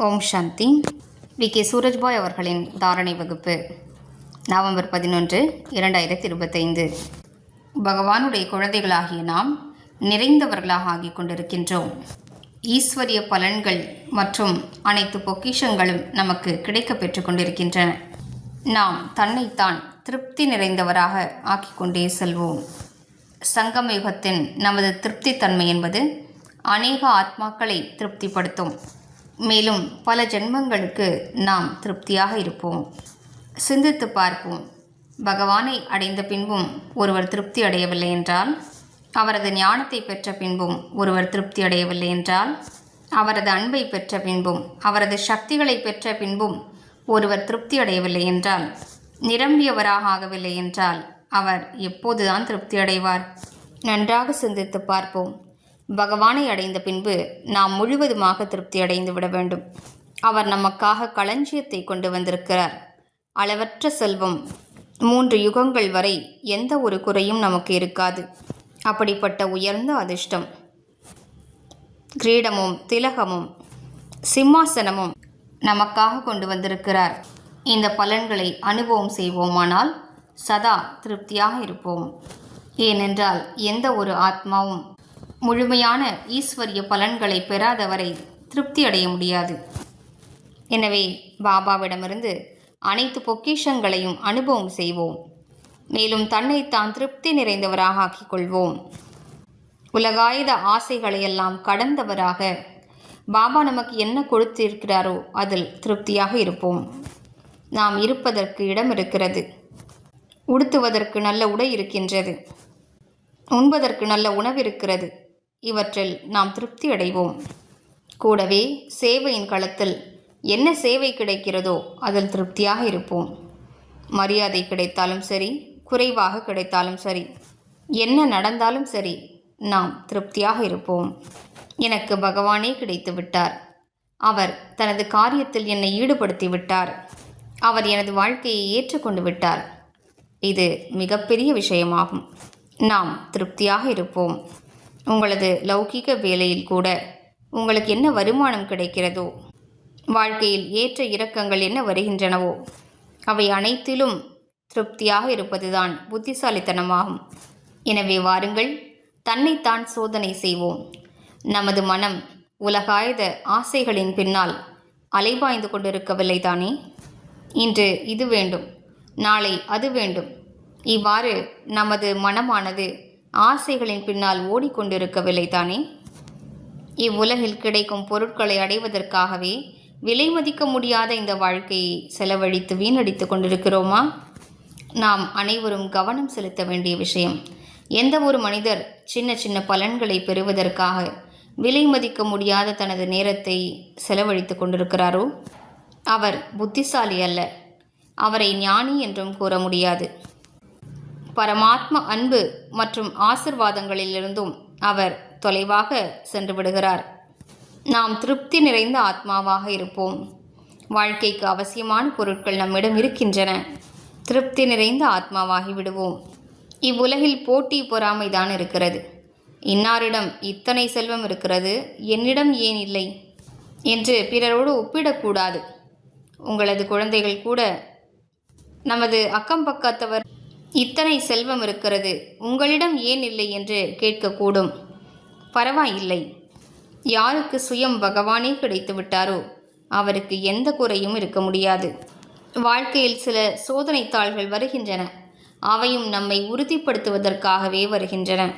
Om Shanti. We. K. Surajbhai அவர்களின் தாரணை வகுப்பு நவம்பர் பதினொன்று இரண்டாயிரத்தி இருபத்தைந்து பகவானுடைய குழந்தைகளாகிய நாம் நிறைந்தவர்களாக ஆகிக் கொண்டிருக்கின்றோம். ஈஸ்வரிய பலன்கள் மற்றும் அனைத்து பொக்கிஷங்களும் நமக்கு கிடைக்கப் பெற்று கொண்டிருக்கின்றன. நாம் தன்னைத்தான் திருப்தி நிறைந்தவராக ஆக்கிக்கொண்டே செல்வோம். சங்கம யுகத்தின் நமது திருப்தித்தன்மை என்பது அநேக ஆத்மாக்களை திருப்திப்படுத்தும். மேலும் பல ஜென்மங்களுக்கு நாம் திருப்தியாக இருப்போம். சிந்தித்து பார்ப்போம். பகவானை அடைந்த பின்பும் ஒருவர் திருப்தி அடையவில்லை என்றால் அவரது ஞானத்தை பெற்ற பின்பும் ஒருவர் திருப்தி அடையவில்லை என்றால் அவரது அன்பை பெற்ற பின்பும் அவரது சக்திகளை பெற்ற பின்பும் ஒருவர் திருப்தி அடையவில்லை என்றால் நிரம்பியவராக ஆகவில்லை என்றால் அவர் எப்போதுதான் திருப்தி அடைவார்? நன்றாக சிந்தித்து பார்ப்போம். பகவானை அடைந்த பின்பு நாம் முழுவதுமாக திருப்தி அடைந்து விட வேண்டும். அவர் நமக்காக களஞ்சியத்தை கொண்டு வந்திருக்கிறார். அளவற்ற செல்வம். மூன்று யுகங்கள் வரை எந்த ஒரு குறையும் நமக்கு இருக்காது. அப்படிப்பட்ட உயர்ந்த அதிர்ஷ்டம். கிரீடமும் திலகமும் சிம்மாசனமும் நமக்காக கொண்டு வந்திருக்கிறார். இந்த பலன்களை அனுபவம் செய்வோமானால் சதா திருப்தியாக இருப்போம். ஏனென்றால் எந்த ஒரு ஆத்மாவும் முழுமையான ஈஸ்வரிய பலன்களை பெறாதவரை திருப்தி அடைய முடியாது. எனவே பாபாவிடமிருந்து அனைத்து பொக்கிஷங்களையும் அனுபவம் செய்வோம். மேலும் தன்னைத்தான் திருப்தி நிறைந்தவராக ஆக்கிக் கொள்வோம் உலகாயுத ஆசைகளையெல்லாம் கடந்தவராக பாபா நமக்கு என்ன கொடுத்திருக்கிறாரோ அதில் திருப்தியாக இருப்போம். நாம் இருப்பதற்கு இடம் இருக்கிறது. உடுத்துவதற்கு நல்ல உடை இருக்கின்றது. உண்பதற்கு நல்ல உணவு இருக்கிறது. இவற்றில் நாம் திருப்தி அடைவோம் கூடவே சேவையின் களத்தில் என்ன சேவை கிடைக்கிறதோ அதில் திருப்தியாக இருப்போம். மரியாதை கிடைத்தாலும் சரி குறைவாக கிடைத்தாலும் சரி என்ன நடந்தாலும் சரி நாம் திருப்தியாக இருப்போம். எனக்கு பகவானே கிடைத்து விட்டார். அவர் தனது காரியத்தில் என்னை ஈடுபடுத்தி விட்டார். அவர் எனது வாழ்க்கையை ஏற்றுக்கொண்டு விட்டார். இது மிகப்பெரிய விஷயமாகும். நாம் திருப்தியாக இருப்போம். உங்களது லௌகிக வேலையில் கூட உங்களுக்கு என்ன வருமானம் கிடைக்கிறதோ வாழ்க்கையில் ஏற்ற இறக்கங்கள் என்ன வருகின்றனவோ அவை அனைத்திலும் திருப்தியாக இருப்பதுதான் புத்திசாலித்தனமாகும். எனவே வாருங்கள் தன்னைத்தான் சோதனை செய்வோம். நமது மனம் உலகாயுத ஆசைகளின் பின்னால் அலைபாய்ந்து கொண்டிருக்கவில்லை தானே? இன்று இது வேண்டும் நாளை அது வேண்டும். இவ்வாறு நமது மனமானது ஆசைகளின் பின்னால் ஓடிக்கொண்டிருக்கவில்லை தானே? இவ்வுலகில் கிடைக்கும் பொருட்களை அடைவதற்காகவே விலை மதிக்க முடியாத இந்த வாழ்க்கையை செலவழித்து வீணடித்து கொண்டிருக்கிறோமா? நாம் அனைவரும் கவனம் செலுத்த வேண்டிய விஷயம். எந்த ஒரு மனிதர் சின்ன சின்ன பலன்களை பெறுவதற்காக விலை மதிக்க முடியாத தனது நேரத்தை செலவழித்து கொண்டிருக்கிறாரோ? அவர் புத்திசாலி அல்ல. அவரை ஞானி என்றும் கூற முடியாது. பரமாத்ம அன்பு மற்றும் ஆசிர்வாதங்களிலிருந்தும் அவர் தொலைவாக சென்று விடுகிறார். நாம் திருப்தி நிறைந்த ஆத்மாவாக இருப்போம். வாழ்க்கைக்கு அவசியமான பொருட்கள் நம்மிடம் இருக்கின்றன. திருப்தி நிறைந்த ஆத்மாவாகி விடுவோம். இவ்வுலகில் போட்டி பொறாமைதான் இருக்கிறது. இன்னாரிடம் இத்தனை செல்வம் இருக்கிறது? என்னிடம் ஏன் இல்லை? என்று பிறரோடு ஒப்பிடக்கூடாது. உங்களது குழந்தைகள் கூட நமது அக்கம் பக்கத்தவர் இத்தனை செல்வம் இருக்கிறது. உங்களிடம் ஏன் இல்லை என்று கேட்கக்கூடும். பரவாயில்லை. யாருக்கு சுயம் பகவானே கிடைத்து விட்டாரோ? அவருக்கு எந்த குறையும் இருக்க முடியாது. வாழ்க்கையில் சில சோதனை தாள்கள் வருகின்றன. அவையும் நம்மை உறுதிப்படுத்துவதற்காகவே வருகின்றன.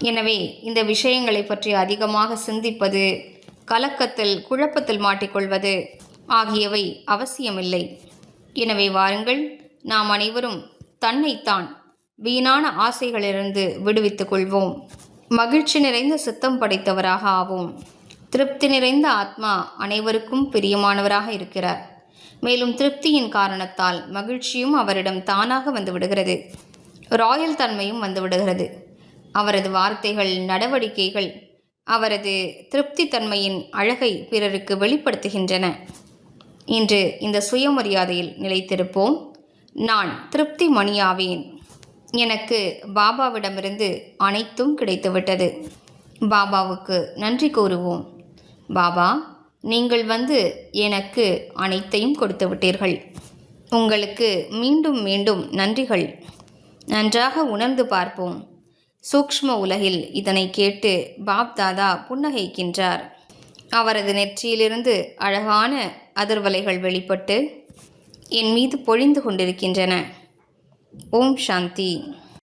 எனவே இந்த விஷயங்களை பற்றி அதிகமாக சிந்திப்பது கலக்கத்தில் குழப்பத்தில் மாட்டிக்கொள்வது ஆகியவை அவசியமில்லை. எனவே வாருங்கள் நாம் அனைவரும் தன்னைத்தான் வீணான ஆசைகளிலிருந்து விடுவித்துக் கொள்வோம். மகிழ்ச்சி நிறைந்த சித்தம் படைத்தவராக ஆவோம். திருப்தி நிறைந்த ஆத்மா அனைவருக்கும் பிரியமானவராக இருக்கிறார். மேலும் திருப்தியின் காரணத்தால் மகிழ்ச்சியும் அவரிடம் தானாக வந்து விடுகிறது. ராயல் தன்மையும் வந்து விடுகிறது. அவரது வார்த்தைகள் நடவடிக்கைகள் அவரது திருப்தி தன்மையின் அழகை பிறருக்கு வெளிப்படுத்துகின்றன. இன்று இந்த சுயமரியாதையில் நிலைத்திருப்போம். நான் திருப்தி மணியாவேன். எனக்கு பாபாவிடமிருந்து அனைத்தும் கிடைத்துவிட்டது. பாபாவுக்கு நன்றி கூறுவோம். பாபா நீங்கள் வந்து எனக்கு அனைத்தையும் கொடுத்து விட்டீர்கள் உங்களுக்கு மீண்டும் மீண்டும் நன்றிகள். நன்றாக உணர்ந்து பார்ப்போம். சூக்ஷ்ம உலகில் இதனை கேட்டு பாப் தாதா புன்னகைக்கின்றார். அவரது நெற்றியிலிருந்து அழகான அதிர்வலைகள் வெளிப்பட்டு என் மீது பொழிந்து கொண்டிருக்கின்றன. ஓம் சாந்தி.